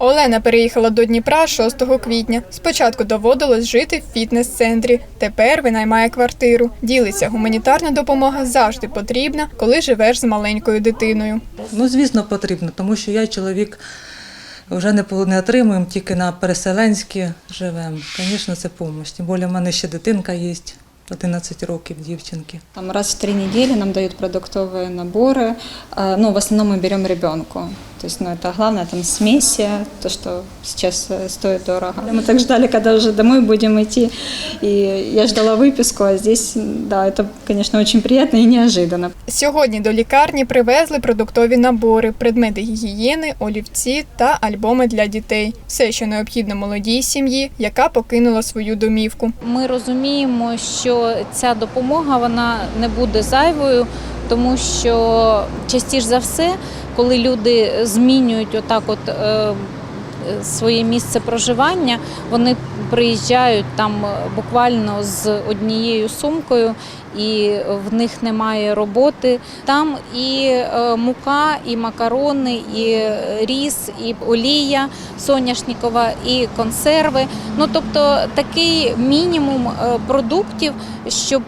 Олена переїхала до Дніпра 6 квітня. Спочатку доводилось жити в фітнес-центрі. Тепер винаймає квартиру. Ділиться, гуманітарна допомога завжди потрібна, коли живеш з маленькою дитиною. Ну, звісно, потрібно, тому що я і чоловік вже не, по- не отримуємо, тільки на переселенські живемо. Звісно, це допомога. Тим більше в мене ще дитинка є, 11 років дівчинки. Там раз в три недели нам дают продуктовые наборы. А, Ну, в основном мы берем ребенку. То есть, ну, это главное, там смеси, то, что сейчас э, стоит дорого. Мы так ждали, когда уже домой будем идти. И я ждала выписку, а здесь, да, это, конечно, очень приятно и неожиданно. Сьогодні до лікарні привезли продуктові набори, предмети гігієни, олівці та альбоми для дітей. Все, що необхідно молодій сім'ї, яка покинула свою домівку. Ми розуміємо, що ця допомога вона не буде зайвою, тому що частіше за все, коли люди змінюють отак, от е, своє місце проживання, вони приїжджають там е, буквально з однією сумкою. І в них немає роботи. Там і е, мука, і макарони, і е, ріс, і олія соняшникова, і консерви. Ну тобто такий мінімум продуктів, щоб,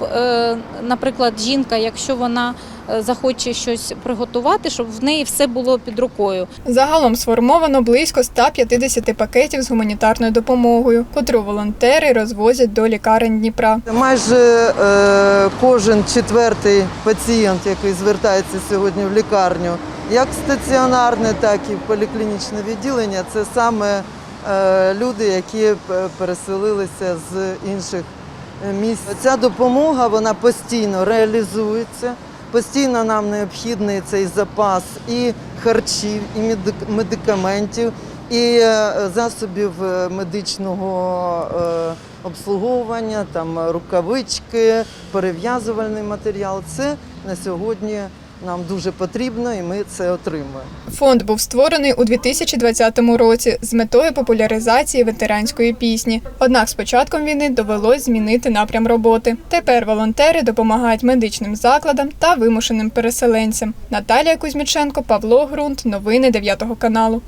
наприклад, жінка, якщо вона захоче щось приготувати, щоб в неї все було під рукою. Загалом сформовано близько 150 пакетів з гуманітарною допомогою, котру волонтери розвозять до лікарень Дніпра. Майже е, кожен четвертий пацієнт, який звертається сьогодні в лікарню, як стаціонарне, так і в поліклінічне відділення, це саме е, люди, які переселилися з інших е, місць. Ця допомога вона постійно реалізується. Постійно нам необхідний цей запас і харчів, і медик- медикаментів, і е, засобів е, медичного е, обслуговування, там рукавички, перев'язувальний матеріал. Це на сьогодні нам дуже потрібно, і ми це отримуємо. Фонд був створений у 2020 році з метою популяризації ветеранської пісні. Однак з початком війни довелось змінити напрям роботи. Тепер волонтери допомагають медичним закладам та вимушеним переселенцям. Наталія Кузьміченко, Павло Грунт. Новини 9 каналу.